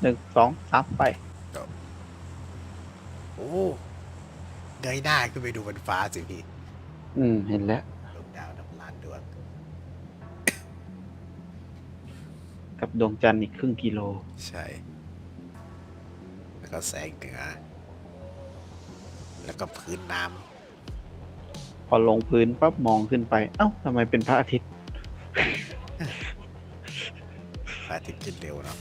หนึ่งสองสามไป โอ้เงยหน้าขึ้นไปดูบนฟ้าสิพี่อืม เห็นแล้ว ดวงดาวนับล้านดวงกับดวงจันทร์อีกครึ่งกิโล ใช่ แล้วก็แสงเหนือ แล้วก็พื้นน้พอลงพื้นปั๊บมองขึ้นไป เอ้าทำไมเป็นพระอาทิตย์ำพระอาทิตย์ขึ้นเร็วเนาะ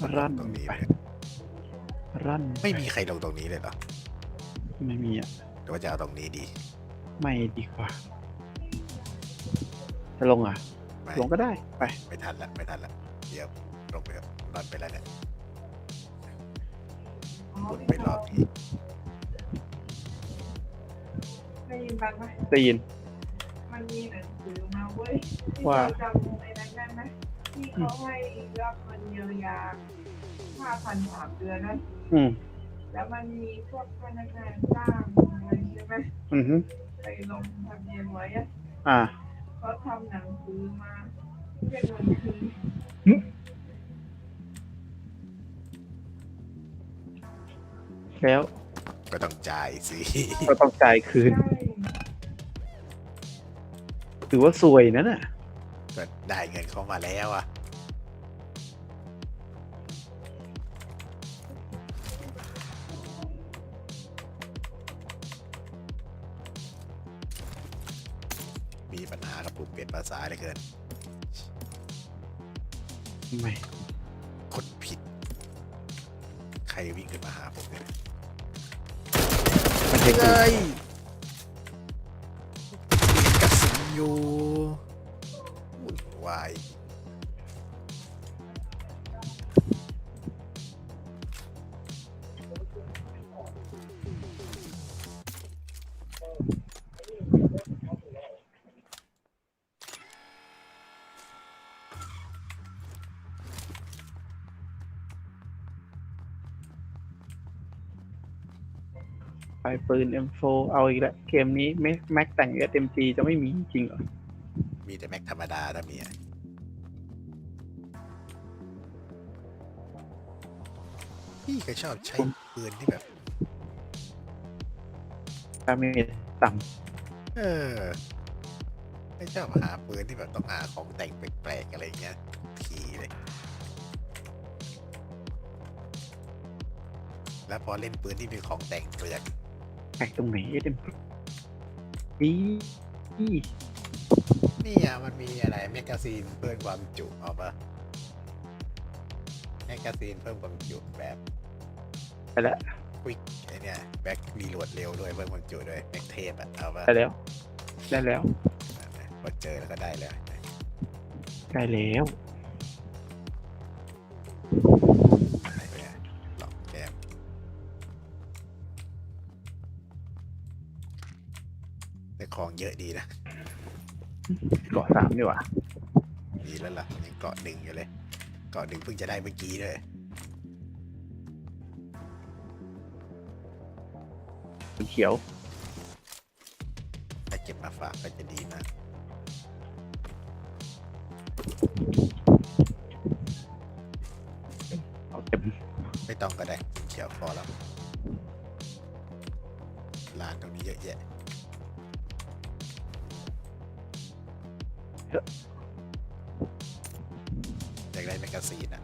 มีคนลงตรงนี้ไหมรั่นไม่มีใครลงตรงนี้เลยเหรอไม่มีอะหรือว่าจะเอาตรงนี้ดีไม่ดีกว่า จะลงอะ ไม่ลงก็ได้ไป ไม่ทันละไม่ทันละเดี๋ยวลงไปครับนอนไปแล้วเนี่ยวนไปรอบนี้ได้ยินบ้างไหมได้ยินมันมีหนังสือมาเว้ยที่ว่าเราจำไอ้นั้นได้ไหม ที่เขาให้รับเงินเยียวยาห้าพันสามเดือนนะอืม แล้วมันมีพวกพนักงานจ้างอะไรใช่ไหมอือฮึไปลงทะเบียนไว้อะอ่า เขาทำหนังสือมาเรียกเงินคืนแล้วก็ต้องจ่ายสิ ก็ต้องจ่ายคืน ใช่ ถือว่าสวยนะน่ะ ก็ได้เงินเข้ามาแล้วอะมีปัญหากับปุ่มเปลี่ยนภาษาเหลือเกิน ไม่กดผิด ใครวิ่งขึ้นมาหาผมเนี่ยไม่ใช่คือเฮ้ยกระสินอยู่ ไปปืน M4 เอาอีกแล้วเกมนี้แม็กแต่ง SMG จะไม่มีจริงเหรอ มีแต่แม็กธรรมดาถ้ามีอะพี่ก็ชอบใช้ปืนที่แบบ ดาเมจต่เออ ไม่ชอบหาปืนที่แบบต้องหาของแต่งแปลกๆอะไรเงี้ยทุกทีเลย แล้วพอเล่นปืนที่มีของแต่งเปลือกำ แปลกตรงไหน SMG นี่นี่นี่อะมันมีอะไรแมกกาซีนเพิ่มความจุเอาปะแมกกาซีนเพิ่มความจุแบบไปแล้วควิกไอเนี่ยแบ็ครีโหลดเร็วด้วยเพิ่มความจุด้วยแม็กเทปอะเอาปะได้แล้ว ได้แล้วพอเจอแล้วก็ได้เลยได้แล้ว ของเยอะดีนะเกาะสามดีกว่าดีแล้วล่ะยังเกาะหนึ่งอยู่เลย เกาะหนึ่งเพิ่งจะได้เมื่อกี้เลยสีเขียวถ้าเก็บมาฝากก็จะดีมากเอาเต็มไม่ต้องก็ได้เขียวพอแล้วร้านตรงนี้เยอะแยะ อยากได้แมกกาซีนอะ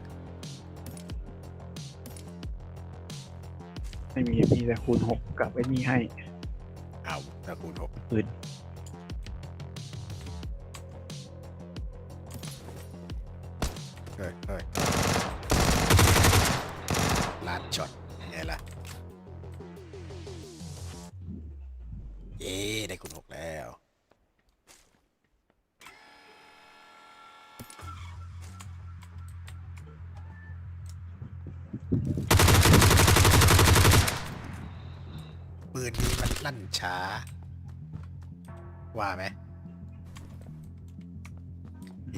ไม่มีมีแต่คูณหกกับไอ้นี่ให้เอาถ้าคูณหกปืนเฮ้ยเฮ้ย ลั่นช้า ว่าไหม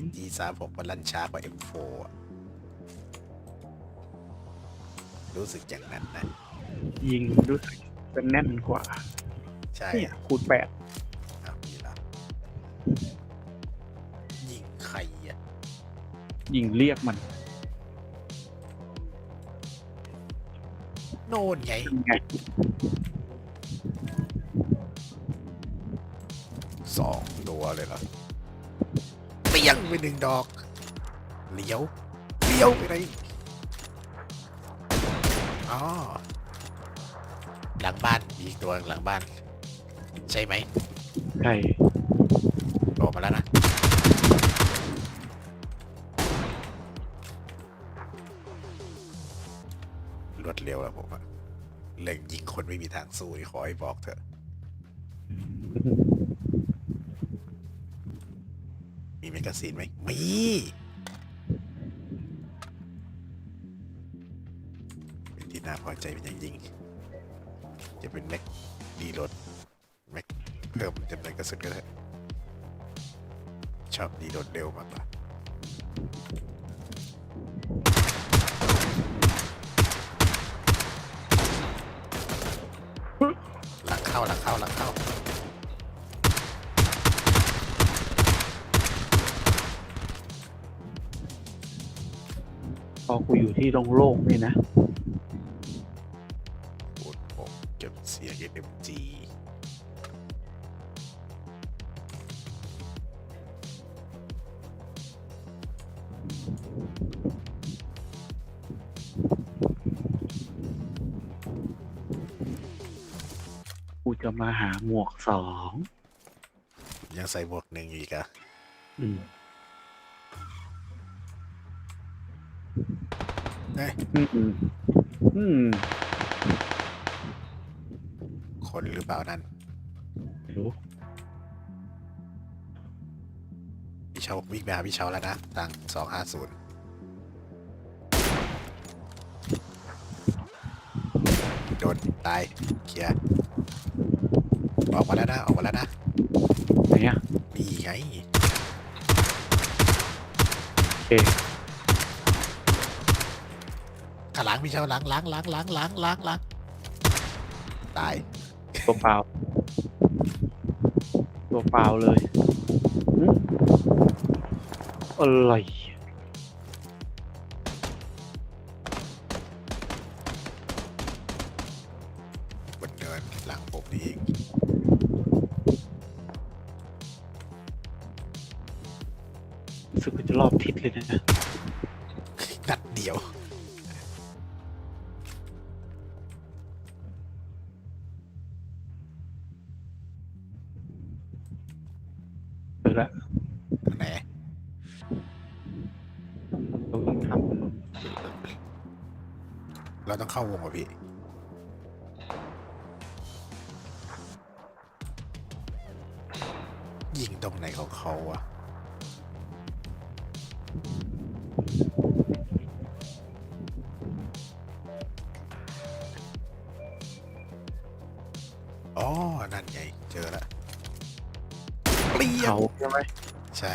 NG สามหกมันลั่นช้ากว่า M4 อะรู้สึกอย่างนั้นนะ ยิงรู้สึกจะแน่นกว่า ใช่เนี่ยคูณแปดเอามีละยิงใครอะ ยิงเรียกมัน โน่นไงไง สองตัวเลยเหรอเปี้ยงไปหนึ่งดอกเลี้ยวเลี้ยวไปไหนอ๋อหลังบ้านมีอีกตัวหลังบ้าน ใช่ไหมใช่โผล่มาแล้วนะรวดเร็วแล้วผมอะเล็งยิงคนไม่มีทางสู้นี่ขอให้บอกเถอะ มีแมกกาซีนไหมมีเป็นที่น่าพอใจเป็นอย่างยิ่ง จะเป็นแม็กดีรถแม็กเพิ่มจำนวนกระสุนก็ได้ชอบดีรถเร็วมากกว่าหลังเข้าหลังเข้าหลังเข้า กูอยู่ที่โล่งๆนี่นะปวดผมเก็บเสียง SMG กูจะมาหาหมวกสอง ยังใส่หมวกหนึ่งอยู่อีกอะอืม เอ้ยอืมอืมคนหรือเปล่านั่นไม่รู้พี่เชาวิ่งไปหาพี่เชาแล้วนะตังสองห้าศูนย์โดนตายเคลียร์ออกมาแล้วนะ ออกมาแล้วนะไหนอะนี่ไง โอเค ข้างหลังพี่เชาหลังหลังหลังหลังหลังหลังหลังตายตัวเปล่า ตัวเปล่าเลยอืมอะไรบนเนินหลังผมนี่เองรู้สึกว่าจะรอบทิศเลยนะ นัดเดียว เราต้องทเราต้องเข้าวงเหรอพี่ ยิงตรงไหนของเขาอะอ๋อ นั่นไง เจอแล้วเปรี้ำยงเขาใช่ไหม ใช่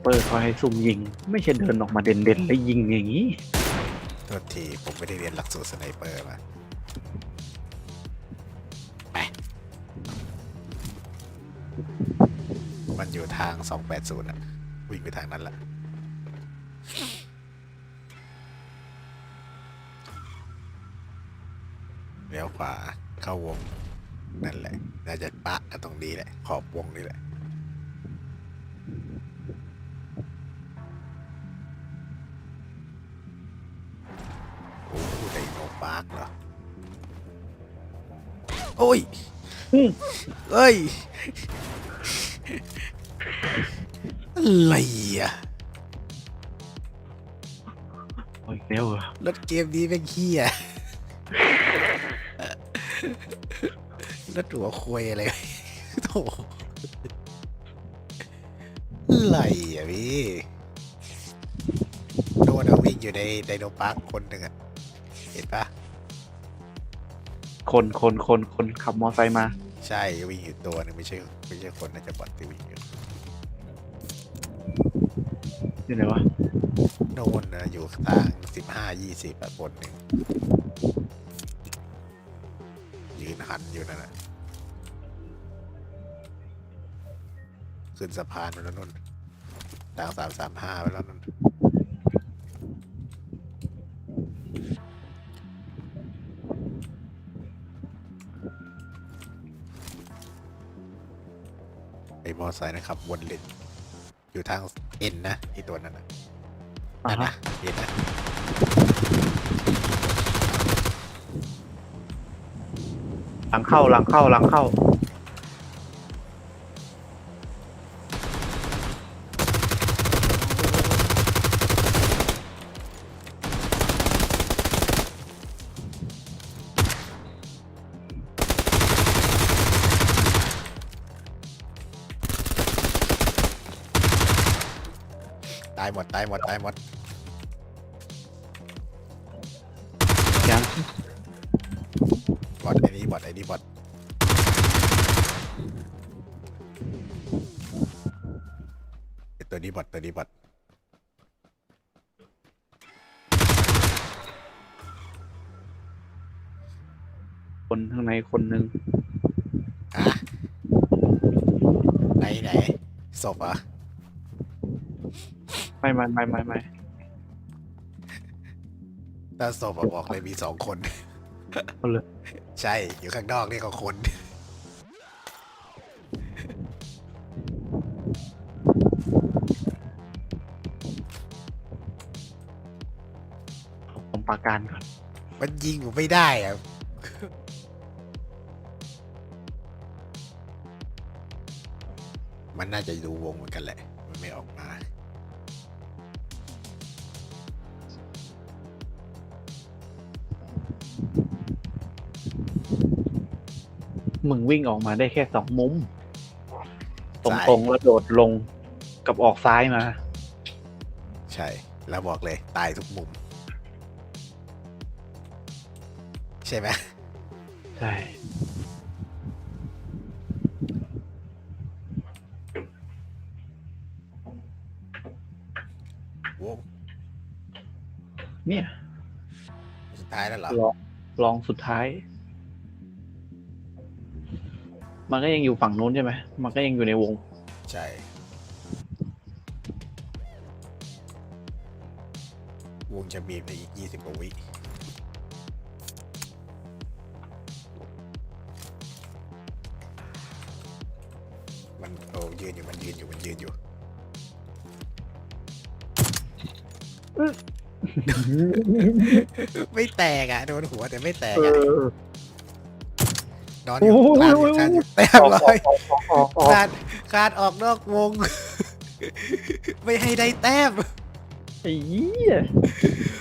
เปอร์เขาให้ซุ่มยิง ไม่ใช่เดินออกมาเด่นๆแล้วยิงอย่างนี้โทษทีผมไม่ได้เรียนหลักสูตรสไนเปอร์มาไปมันอยู่ทาง 280อะ วิ่งไปทางนั้นละเลี้ยวขวาเข้าวง นั่นแหละ น่าจะปะกันตรงนี้แหละ ขอบวงนี่แหละ โอ้ยอืมเอ้ยอะไรอะโอ้ยเร็วเหรอรถเกมนี้เป็นขี้อะรถหัวควยอะไรโถอะไรอะพี่โดนเอาวิ่งอยู่ในไดโนปาร์คคนหนึ่งอะ เห็นปะ คนคนคนคนขับมอไซค์มา ใช่วิ่งอยู่ตัวหนึงไม่ใช่ไม่ใช่คนน่าจะบอทที่วิ่งอยู่อยู่ไหนวะโน่นนะอยู่ทางสิบห้ายี่สิบอะคนหนึ่งนอยู่นั่นน่ะขึ้นสะพานไปแล้วนนดาวสามสามห้าไปแล้วนน มอไซค์นะครับวนเลนอยู่ทางเอ็นนะไอ้ตัวนั้นนะอ่านั่นฮะนะเอ็นนะหลังเข้าหลังเข้าหลังเข้า มดตายหมดตายหมดยังบอดไอ้นี่บอดไอ้นี่บอดไอ้ตัวนี้บอดตัวนี้บอดคนข้างในคนหนึ่งอะไหนไหนศพเหรอะ ไม่ไม่ไม่ไม่ไม่ถ้าศพอะบอกเลยมีสองคน เอาเลยใช่อยู่ข้างนอกนี่ก็คน ผมปราการก่อนมันยิงผมไม่ได้อะมันน่าจะดูวงเหมือนกันแหละ มันไม่ออกมา มึงวิ่งออกมาได้แค่สองมุม ตซ้าย รงๆแล้วโดดลงกับออกซ้ายมา ใช่ แล้วบอกเลยตายทุกมุม ใช่ไหม ใช่วงเนี่ยสุดท้ายแล้วเหรอ ลองลองสุดท้าย มันก็ยังอยู่ฝั่งนู้นใช่ไหมมันก็ยังอยู่ในวง ใช่วงจะบีบในอีกยี่สิบกว่าวิมันโอ้ยืนอยู่ มันยืนอยู่ มันยืนอยู่ ไม่แตกอะ โดนหัวแต่ไม่แตกเออะอนอ นอยู่โอ้ยคลานอโอ้ยู่ยคลานอยู่โอ้ยแต้มออกเลออกยออกออกออกออกคลานคลานออกนอกวง ไม่ให้ได้แต้มไอ้เหี้ย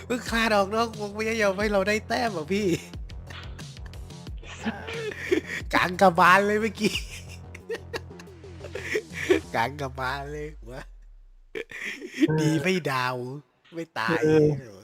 เพิ่งคลานออกนอกวงไม่ยอมให้เราได้แต้มอะพี่กลางกระบาลเลยเมื่อกี้กลางกระบาลเลยวะดีไม่ดาว ไม่ตายเออเหรอ